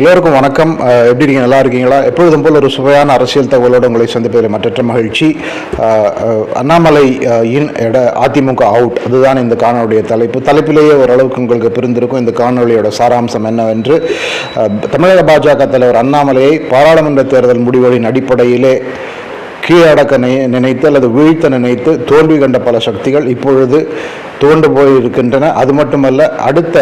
எல்லோருக்கும் வணக்கம். எப்படி இருக்கீங்க? நல்லா இருக்கீங்களா? எப்பொழுதும் போல் ஒரு சுவையான அரசியல் தகவலோடு உங்களை சந்திப்பதில் மற்றற்ற மகிழ்ச்சி. அண்ணாமலை இன் எட அதிமுக அவுட் அதுதான் இந்த காணொலியுடைய தலைப்பு. தலைப்பிலேயே ஓரளவுக்கு உங்களுக்கு பிரிந்திருக்கும் இந்த காணொலியோட சாராம்சம் என்னவென்று தமிழக பாஜக தலைவர் அண்ணாமலையை பாராளுமன்ற தேர்தல் முடிவுகளின் அடிப்படையிலே கீழடக்க நினைத்து அல்லது வீழ்த்த நினைத்து தோல்வி கண்ட பல சக்திகள் இப்பொழுது தோன்று போயிருக்கின்றன. அது மட்டுமல்ல அடுத்த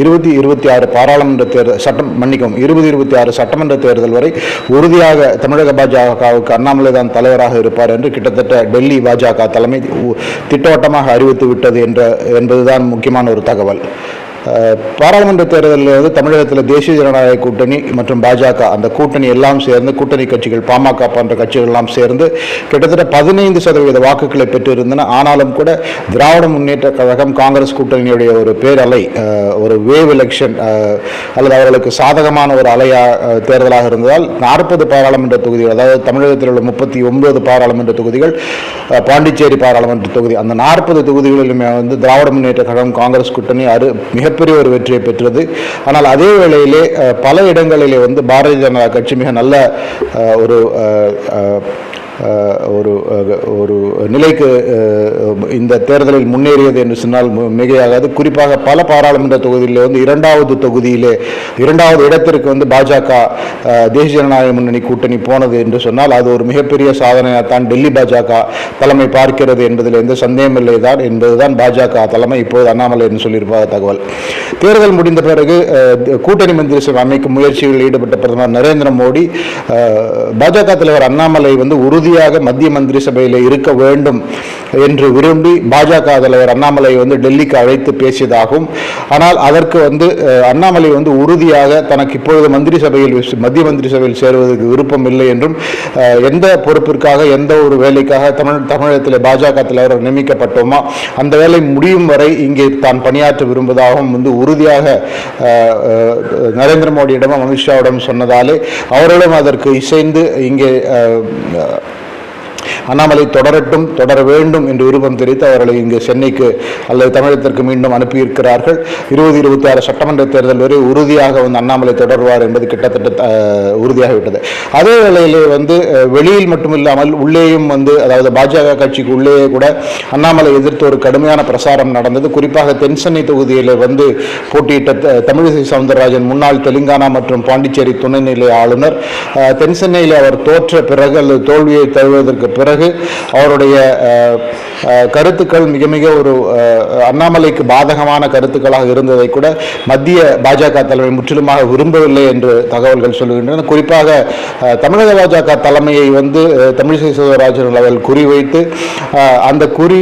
இருபத்தி இருபத்தி ஆறு பாராளுமன்ற தேர்தல் சட்டம் மன்னிக்கும் இருபது இருபத்தி ஆறு சட்டமன்ற தேர்தல் வரை உறுதியாக தமிழக பாஜகவுக்கு அண்ணாமலை தான் தலைவராக இருப்பார் என்று கிட்டத்தட்ட டெல்லி பாஜக தலைமை திட்டவட்டமாக அறிவித்து விட்டது என்ற என்பதுதான் முக்கியமான ஒரு தகவல். பாராளுமன்ற தேர்தலில் வந்து தமிழகத்தில் தேசிய ஜனநாயக கூட்டணி மற்றும் பாஜக அந்த கூட்டணி எல்லாம் சேர்ந்து கூட்டணி கட்சிகள் பாமக போன்ற கட்சிகள் எல்லாம் சேர்ந்து கிட்டத்தட்ட பதினைந்து சதவீத வாக்குகளை பெற்றிருந்தன. ஆனாலும் கூட திராவிட முன்னேற்ற கழகம் காங்கிரஸ் கூட்டணியுடைய ஒரு பேரலை ஒரு வேவ் எலெக்ஷன் அல்லது அவர்களுக்கு சாதகமான ஒரு அலையா தேர்தலாக இருந்ததால் நாற்பது பாராளுமன்ற தொகுதிகள் அதாவது தமிழகத்தில் உள்ள முப்பத்தி ஒன்பது பாராளுமன்ற தொகுதிகள் பாண்டிச்சேரி பாராளுமன்ற தொகுதி அந்த நாற்பது தொகுதிகளிலுமே வந்து திராவிட முன்னேற்ற கழகம் காங்கிரஸ் கூட்டணி அரு மிகப்பெரிய ஒரு வெற்றியை பெற்றது. ஆனால் அதே வேளையிலே பல இடங்களிலே வந்து பாரதிய ஜனதா கட்சி மிக நல்ல ஒரு அஹ், அஹ், ஒரு ஒரு நிலைக்கு இந்த தேர்தலில் முன்னேறியது என்று சொன்னால் மிகையாகாது. குறிப்பாக பல பாராளுமன்ற தொகுதியிலே வந்து இரண்டாவது தொகுதியிலே இரண்டாவது இடத்திற்கு வந்து பாஜக தேசிய ஜனநாயக முன்னணி கூட்டணி போனது என்று சொன்னால் அது ஒரு மிகப்பெரிய சாதனையாகத்தான் டெல்லி பாஜக தலைமை பார்க்கிறது என்பதில் எந்த சந்தேகமில்லை தான் என்பதுதான் பாஜக தலைமை இப்போது அண்ணாமலை என்று சொல்லியிருப்பாக தகவல். தேர்தல் முடிந்த பிறகு அஹ், கூட்டணி மந்திரி சபை அமைக்கும் முயற்சிகளில் ஈடுபட்ட பிரதமர் நரேந்திர மோடி பாஜக தலைவர் அண்ணாமலை வந்து உறுதியாக மத்திய மந்திரி சபையில் இருக்க வேண்டும் என்று விரும்பி பாஜக தலைவர் அண்ணாமலை வந்து டெல்லிக்கு அழைத்து பேசியதாகவும் ஆனால் அதற்கு வந்து அண்ணாமலை வந்து உறுதியாக தனக்கு இப்பொழுது மந்திரி சபையில் மத்திய மந்திரி சபையில் சேருவதற்கு விருப்பம் இல்லை என்றும் எந்த பொறுப்பிற்காக எந்த ஒரு வேலைக்காக தமிழ் தமிழகத்தில் பாஜக தலைவர் நியமிக்கப்பட்டோமோ அந்த வேலை முடியும் வரை இங்கே தான் பணியாற்ற விரும்புவதாகவும் வந்து உறுதியாக நரேந்திர மோடியிடமும் அமித்ஷாவிடம் சொன்னதாலே அவர்களும் அதற்கு இசைந்து இங்கே அண்ணாமலை தொடரட்டும் தொடர வேண்டும் என்று விருப்பம் தெரிவித்து அவர்களை இங்கு சென்னைக்கு அல்லது தமிழகத்திற்கு மீண்டும் அனுப்பியிருக்கிறார்கள். இருபது இருபத்தி ஆறு சட்டமன்ற தேர்தல் வரை உறுதியாக வந்து அண்ணாமலை தொடர்வார் என்பது கிட்டத்தட்ட உறுதியாகிவிட்டது. அதே வேளையிலே வந்து வெளியில் மட்டுமில்லாமல் உள்ளேயும் வந்து அதாவது பாஜக கட்சிக்கு உள்ளேயே கூட அண்ணாமலை எதிர்த்து ஒரு கடுமையான பிரசாரம் நடந்தது. குறிப்பாக தென் சென்னை தொகுதியில் வந்து போட்டியிட்ட தமிழிசை சவுந்தரராஜன் முன்னாள் தெலுங்கானா மற்றும் பாண்டிச்சேரி துணைநிலை ஆளுநர். தென்சென்னையில் தென் சென்னையில் அவர் தோற்ற பிறகு அல்லது தோல்வியை தழுவதற்கு பிறகு அவருடைய கருத்துக்கள் மிக மிக ஒரு அண்ணாமலைக்கு பாதகமான கருத்துக்களாக இருந்ததை கூட மத்திய பாஜக தலைமை முற்றிலுமாக விரும்பவில்லை என்று தகவல்கள் சொல்லுகின்றன. குறிப்பாக தமிழக பாஜக தலைமையை வந்து தமிழிசை சவுந்தரராஜன் அவர்கள் குறிவைத்து அந்த குறி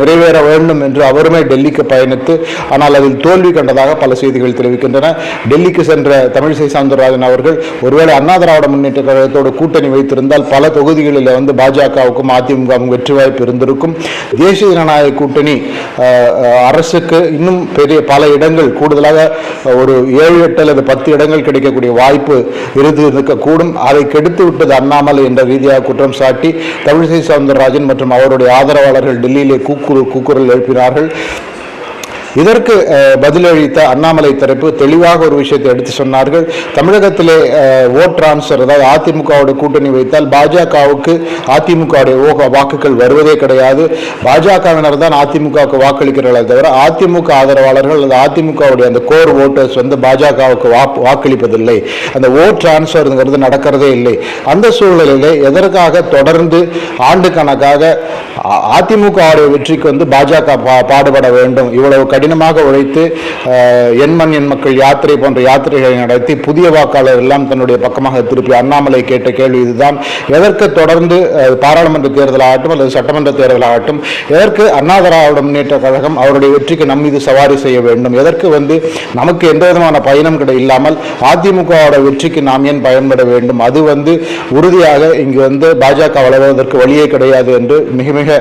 நிறைவேற வேண்டும் என்று அவருமே டெல்லிக்கு பயணித்து ஆனால் அதில் தோல்வி கண்டதாக பல செய்திகள் தெரிவிக்கின்றன. டெல்லிக்கு சென்ற தமிழிசை சவுந்தரராஜன் அவர்கள் ஒருவேளை அண்ணா திராவிட முன்னேற்ற கழகத்தோடு கூட்டணி வைத்திருந்தால் பல தொகுதிகளில் வந்து பாஜக பாஜகவுக்கும் அதிமுகவும் வெற்றி வாய்ப்பு இருந்திருக்கும். தேசிய ஜனநாயக கூட்டணி அரசுக்கு இன்னும் பெரிய பல இடங்கள் கூடுதலாக ஒரு ஏழு எட்டு அல்லது பத்து இடங்கள் கிடைக்கக்கூடிய வாய்ப்பு இருந்து இருக்கக்கூடும். அதை கெடுத்து விட்டது அண்ணாமலை என்ற ரீதியாக குற்றம் சாட்டி தமிழிசை சவுந்தரராஜன் மற்றும் அவருடைய ஆதரவாளர்கள் டெல்லியிலே கூக்குரல் கூக்குரல் எழுப்பினார்கள். இதற்கு பதிலளித்த அண்ணாமலை தரப்பு தெளிவாக ஒரு விஷயத்தை எடுத்து சொன்னார்கள். தமிழகத்திலே ஓட் டிரான்ஸ்ஃபர் அதாவது அதிமுகவோட கூட்டணி வைத்தால் பாஜகவுக்கு அதிமுகவுடைய ஓக வாக்குகள் வருவதே கிடையாது. பாஜகவினர் தான் அதிமுகவுக்கு வாக்களிக்கிறார்களே தவிர அதிமுக ஆதரவாளர்கள் அல்லது அதிமுகவுடைய அந்த கோர் ஓட்டர்ஸ் வந்து பாஜகவுக்கு வாக்களிப்பதில்லை. அந்த ஓட் டிரான்ஸ்ஃபர்ங்கிறது நடக்கிறதே இல்லை. அந்த சூழ்நிலையிலே எதற்காக தொடர்ந்து ஆண்டு கணக்காக அதிமுகவுடைய வெற்றிக்கு வந்து பாஜக பா- பாடுபட வேண்டும். இவ்வளவு கடினமாக உழைத்து எண்மண் எண் மக்கள் யாத்திரை போன்ற யாத்திரைகளை நடத்தி புதிய வாக்காளர் எல்லாம் தன்னுடைய பக்கமாக திருப்பி அண்ணாமலை கேட்ட கேள்வி இதுதான். எதற்கு தொடர்ந்து பாராளுமன்ற பாராளுமன்ற தேர்தலாகட்டும் அல்லது சட்டமன்ற தேர்தலாகட்டும் எதற்கு அண்ணா திராவிட முன்னேற்ற கழகம் அவருடைய வெற்றிக்கு நம் மீது சவாரி செய்ய வேண்டும்? எதற்கு வந்து நமக்கு எந்த விதமான பயணம் கிடை இல்லாமல் அதிமுகவோட வெற்றிக்கு நாம் ஏன் பயன்பட வேண்டும்? அது வந்து உறுதியாக இங்கு வந்து பாஜக வளர்வதற்கு வழியே கிடையாது என்று மிக மிக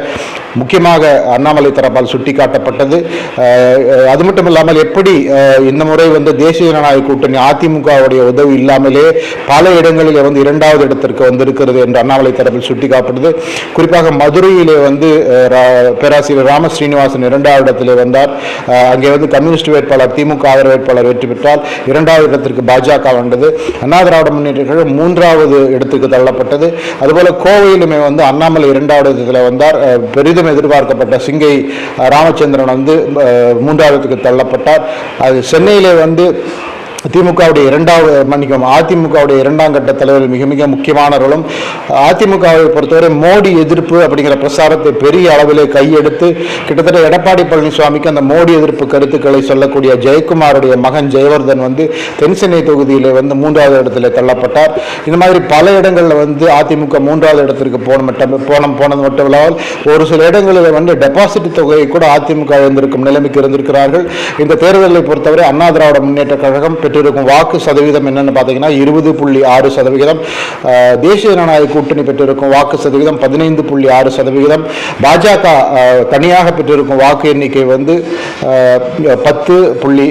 முக்கியமாக அண்ணாமலை தரப்பால் சுட்டிக்காட்டப்பட்டது. அது மட்டும் இல்லாமல் எப்படி இந்த முறை வந்து தேசிய ஜனநாயக கூட்டணி அதிமுகவுடைய உதவி இல்லாமலே பல இடங்களில் வந்து இரண்டாவது இடத்திற்கு வந்திருக்கிறது என்று அண்ணாமலை தரப்பில் சுட்டிக்காட்டப்பட்டது. குறிப்பாக மதுரையிலே வந்து ரா- பேராசிரியர் ராம ஸ்ரீனிவாசன் இரண்டாவது இடத்திலே வந்தார். அங்கே வந்து கம்யூனிஸ்ட் வேட்பாளர் திமுக ஆதரவு வேட்பாளர் வெற்றி பெற்றால் இரண்டாவது இடத்திற்கு பாஜக வந்தது. அண்ணா திராவிட முன்னேற்ற மூன்றாவது இடத்துக்கு தள்ளப்பட்டது. அதுபோல கோவையிலுமே வந்து அண்ணாமலை இரண்டாவது இடத்துல வந்தார். பெரிதும் எதிர்பார்க்கப்பட்ட சிங்கை ராமச்சந்திரன் வந்து மூன்றாவதுக்கு மூன்றாவது தள்ளப்பட்டார். அது சென்னையிலே வந்து திமுகவுடைய இரண்டாவது மன்னிக்கும் அதிமுகவுடைய இரண்டாம் கட்ட தலைவர்கள் மிக மிக முக்கியமானவர்களும் அதிமுகவை பொறுத்தவரை மோடி எதிர்ப்பு அப்படிங்கிற பிரசாரத்தை பெரிய அளவிலே கையெடுத்து கிட்டத்தட்ட எடப்பாடி பழனிசாமிக்கு அந்த மோடி எதிர்ப்பு கருத்துக்களை சொல்லக்கூடிய ஜெயக்குமாருடைய மகன் ஜெயவர்தன் வந்து தென்சென்னை தொகுதியில் வந்து மூன்றாவது இடத்துல தள்ளப்பட்டார். இந்த மாதிரி பல இடங்களில் வந்து அதிமுக மூன்றாவது இடத்திற்கு போன மட்டும் போன போனது மட்டும் இல்லாமல் ஒரு சில இடங்களில் வந்து டெபாசிட் தொகையை கூட அதிமுக இருந்திருக்கும் நிலைமைக்கு இருந்திருக்கிறார்கள். இந்த தேர்தலை பொறுத்தவரை அண்ணா திராவிட முன்னேற்ற கழகம் பெற்றிருக்கும். வாக்கு சதவீதம் என்னன்னு பார்த்தீங்கன்னா இருபது புள்ளி ஆறு சதவிகிதம். தேசிய ஜனநாயக கூட்டணி பெற்றிருக்கும். வாக்கு சதவீதம் பதினைந்து புள்ளி ஆறு சதவிகிதம். பாஜக தனியாக பெற்றிருக்கும் வாக்கு எண்ணிக்கை வந்து பத்து புள்ளி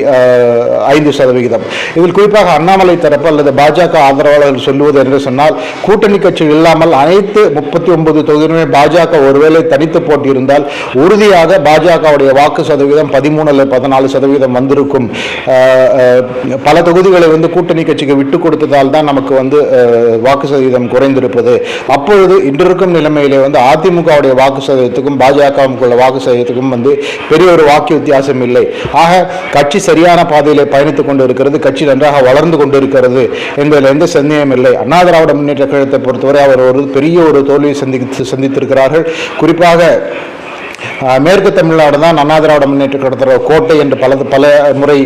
ஐந்து சதவிகிதம். இதில் குறிப்பாக அண்ணாமலை தரப்பு அல்லது பாஜக ஆதரவாளர்கள் சொல்லுவது என்று சொன்னால் கூட்டணி கட்சி இல்லாமல் அனைத்து முப்பத்தி ஒன்பது தொகுதிகளுமே பாஜக ஒருவேளை தனித்து போட்டியிருந்தால் உறுதியாக பாஜகவுடைய வாக்கு சதவீதம் பதிமூணு அல்லது பதினாலு சதவீதம் வந்திருக்கும். பல பல தொகுதிகளை வந்து கூட்டணி கட்சிக்கு விட்டு கொடுத்ததால் தான் நமக்கு வந்து வாக்கு சதவீதம் குறைந்திருப்பது. அப்பொழுது இன்றிருக்கும் நிலைமையிலே வந்து அதிமுகவுடைய வாக்கு சதவீதத்துக்கும் பாஜகவுக்கு உள்ள வாக்கு சதவீதத்துக்கும் வந்து பெரிய ஒரு வாக்கு வித்தியாசம் இல்லை. ஆக கட்சி சரியான பாதையிலே பயணித்துக் கொண்டு இருக்கிறது கட்சி நன்றாக வளர்ந்து கொண்டு இருக்கிறது என்பதில் எந்த சந்தேகம் இல்லை. அண்ணா திராவிட முன்னேற்ற கழகத்தை பொறுத்தவரை அவர் ஒரு பெரிய ஒரு தோல்வியை சந்தித்து சந்தித்திருக்கிறார்கள். குறிப்பாக மேற்கு தமிழ்நாடு தான் அண்ணா திராவிட முன்னேற்ற கழகத்தோட கோட்டை என்று பல பல முறை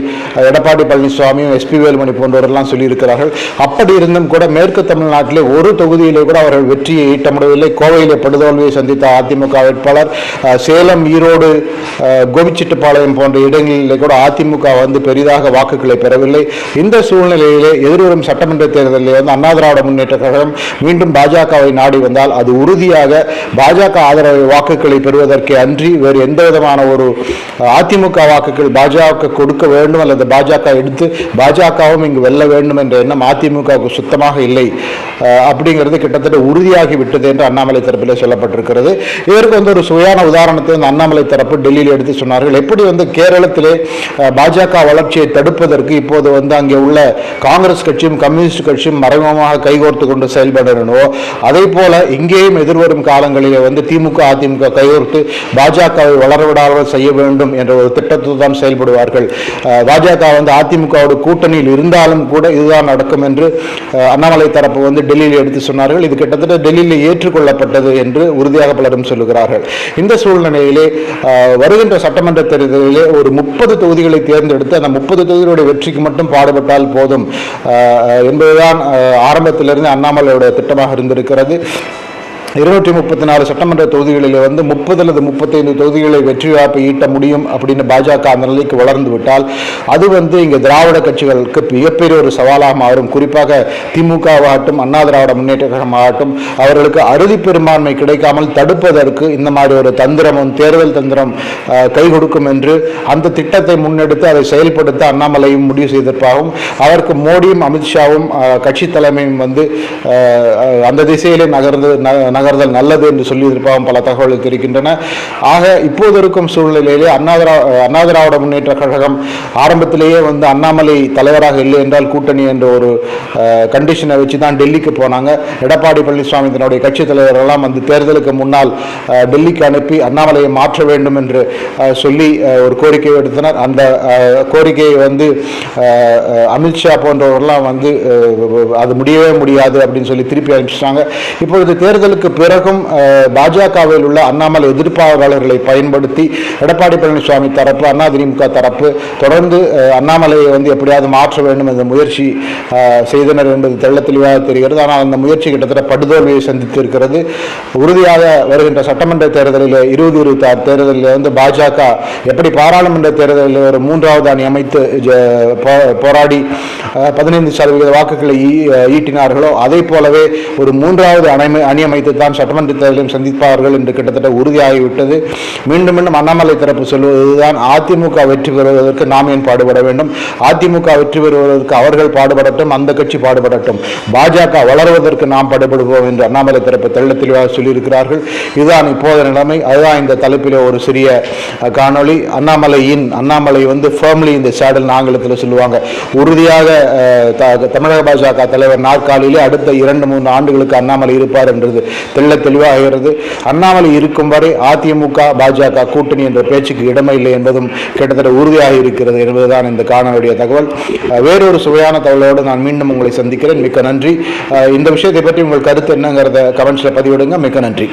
எடப்பாடி பழனிசாமியும் எஸ்பி வேலுமணி போன்றவரெல்லாம் சொல்லியிருக்கிறார்கள். அப்படி இருந்தும் கூட மேற்கு தமிழ்நாட்டிலே ஒரு தொகுதியிலே கூட அவர்கள் வெற்றியை ஈட்ட முடியவில்லை கோவையிலே படுதோல்வியை சந்தித்த அதிமுக வேட்பாளர் சேலம் ஈரோடு அஹ், கோபிச்செட்டிப்பாளையம் போன்ற இடங்களிலே கூட அதிமுக வந்து பெரிதாக வாக்குகளை பெறவில்லை. இந்த சூழ்நிலையிலே எதிர்வரும் சட்டமன்ற தேர்தலில் வந்து அண்ணா திராவிட முன்னேற்ற கழகம் மீண்டும் பாஜகவை நாடி வந்தால் அது உறுதியாக பாஜக ஆதரவு வாக்குகளை பெறுவதற்கே அன்றி வேறு எந்த விதமான ஒரு அதிமுக வாக்குகள் பாஜக கொடுக்க வேண்டும் அல்லது பாஜக எடுத்து பாஜகவும் இங்கு வெல்ல வேண்டும் என்ற எண்ணம் அதிமுகவுக்கு சுத்தமாக இல்லை. அப்படிங்கிறது கிட்டத்தட்ட உறுதியாகி விட்டது என்று அண்ணாமலை தரப்பில் சொல்லப்பட்டிருக்கிறது. இதற்கு வந்து ஒரு சுவையான உதாரணத்தை வந்து அண்ணாமலை தரப்பு டெல்லியில் எடுத்து சொன்னார்கள். எப்படி வந்து கேரளத்திலே பாஜக வளர்ச்சியை தடுப்பதற்கு இப்போது வந்து அங்கே உள்ள காங்கிரஸ் கட்சியும் கம்யூனிஸ்ட் கட்சியும் மறைமுகமாக கைகோர்த்து கொண்டு செயல்படணுமோ அதே போல இங்கேயும் எதிர்வரும் காலங்களிலே வந்து திமுக அதிமுக கைகோர்த்து பாஜகவை வளரவிடாமல் செய்ய வேண்டும் என்ற ஒரு திட்டத்தில் தான் செயல்படுவார்கள் பாஜக வந்து அதிமுகவோட கூட்டணியில் இருந்தாலும் கூட இதுதான் நடக்கும் என்று அண்ணாமலை தரப்பு வந்து டெல்லியில் எடுத்து சொன்னார்கள். இது கிட்டத்தட்ட டெல்லியில் ஏற்றுக்கொள்ளப்பட்டது என்று உறுதியாக பலரும் சொல்லுகிறார்கள். இந்த சூழ்நிலையிலே வருகின்ற சட்டமன்ற தேர்தலிலே ஒரு முப்பது தொகுதிகளை தேர்ந்தெடுத்து அந்த முப்பது தொகுதிகளுடைய வெற்றிக்கு மட்டும் பாடுபட்டால் போதும் என்பதுதான் ஆரம்பத்திலிருந்து அண்ணாமலையோட திட்டமாக இருந்திருக்கிறது. இருநூற்றி முப்பத்தி நாலு சட்டமன்ற தொகுதிகளில் வந்து முப்பது அல்லது முப்பத்தைந்து தொகுதிகளை வெற்றி வாய்ப்பை ஈட்ட முடியும் அப்படின்னு பாஜக அந்த நிலைக்கு வளர்ந்து விட்டால் அது வந்து இங்கே திராவிட கட்சிகளுக்கு மிகப்பெரிய ஒரு சவாலாக மாறும். குறிப்பாக திமுகவாகட்டும் அண்ணா திராவிட முன்னேற்ற கழகமாகட்டும் அவர்களுக்கு அறுதி பெரும்பான்மை கிடைக்காமல் தடுப்பதற்கு இந்த மாதிரி ஒரு தந்திரமும் தேர்தல் தந்திரம் கை கொடுக்கும் என்று அந்த திட்டத்தை முன்னெடுத்து அதை செயல்படுத்த அண்ணாமலையும் முடிவு செய்திருப்பாகவும் அதற்கு மோடியும் அமித்ஷாவும் கட்சி தலைமையும் வந்து அந்த திசையிலே நகர்ந்து நகர்தல் நல்லது என்று சொல்லியிருப்பாகவும் பல தகவல்கள் இருக்கின்றன ஆக இப்போது இருக்கும் சூழ்நிலையிலே அண்ணாதிரா அண்ணாதிராவிட முன்னேற்ற கழகம் ஆரம்பத்திலேயே வந்து அண்ணாமலை தலைவராக இல்லை என்றால் கூட்டணி என்ற ஒரு கண்டிஷனை வச்சு தான் டெல்லிக்கு போனாங்க. எடப்பாடி பழனிசாமி தன்னுடைய கட்சி தலைவரெல்லாம் வந்து தேர்தலுக்கு முன்னால் டெல்லிக்கு அனுப்பி அண்ணாமலையை மாற்ற வேண்டும் என்று சொல்லி ஒரு கோரிக்கை எடுத்தனர் அந்த கோரிக்கையை வந்து அமித்ஷா போன்றவர்கள்லாம் வந்து அது முடியவே முடியாது அப்படின்னு சொல்லி திருப்பி அனுப்பிச்சிட்டாங்க. இப்பொழுது தேர்தலுக்கு பிறகும் பாஜகவில் உள்ள அண்ணாமலை எதிர்ப்பாளர்களை பயன்படுத்தி எடப்பாடி பழனிசாமி தரப்பு அதிமுக தரப்பு தொடர்ந்து அண்ணாமலையை வந்து எப்படியாவது மாற்ற வேண்டும் என்ற முயற்சி செய்தனர் என்பது தெள்ள தெளிவாக தெரிகிறது. ஆனால் அந்த முயற்சி கிட்டத்தட்ட படுதோல்வியை சந்தித்து இருக்கிறது உறுதியாக வருகின்ற சட்டமன்ற தேர்தலில் இருபது இருபத்தி ஆறு தேர்தலில் வந்து பாஜக எப்படி பாராளுமன்ற தேர்தலில் ஒரு மூன்றாவது அணி அமைத்து போ- போராடி பதினைந்து சதவீத வாக்குகளை ஈட்டினார்களோ அதே போலவே ஒரு மூன்றாவது அணை அணி அமைத்து தான் சட்டமன்ற தேர்தலையும் சந்திப்பார்கள் என்று கிட்டத்தட்ட உறுதியாகிவிட்டது. மீண்டும் மீண்டும் அண்ணாமலை தரப்பு சொல்வதுதான் அதிமுக வெற்றி பெறுவதற்கு நாம் ஏன் பாடுபட வேண்டும்? அதிமுக வெற்றி பெறுவதற்கு அவர்கள் பாடுபடட்டும் அந்த கட்சி பாடுபடட்டும். பாஜக வளர்வதற்கு நாம் பாடுபடுவோம் என்று அண்ணாமலை தரப்பு தெள்ள தெளிவாக சொல்லியிருக்கிறார்கள். இதுதான் இப்போதைய நிலைமை. அதுதான் இந்த தலைப்பில் ஒரு சிறிய காணொளி. அண்ணாமலையின் அண்ணாமலை வந்து ஃபேர்ம்லி இந்த சேடல் ஆங்கிலத்தில் சொல்லுவாங்க. உறுதியாக த- தமிழக பாஜக தலைவர் நாற்காலியிலே அடுத்த இரண்டு மூன்று ஆண்டுகளுக்கு அண்ணாமலை இருப்பார் என்றது தெள்ள தெளிவாகிறது. அண்ணாமலை இருக்கும் வரை அதிமுக பாஜக கூட்டணி என்ற பேச்சுக்கு இடமில்லை என்பதும் கிட்டத்தட்ட உறுதியாக இருக்கிறது என்பதுதான் இந்த காணொலியுடைய தகவல். வேறொரு சுவையான தகவலோடு நான் மீண்டும் உங்களை சந்திக்கிறேன். மிக்க நன்றி. இந்த விஷயத்தை பற்றி உங்கள் கருத்து என்னங்கிறத கமெண்ட்ஸில் பதிவிடுங்க. மிக்க நன்றி.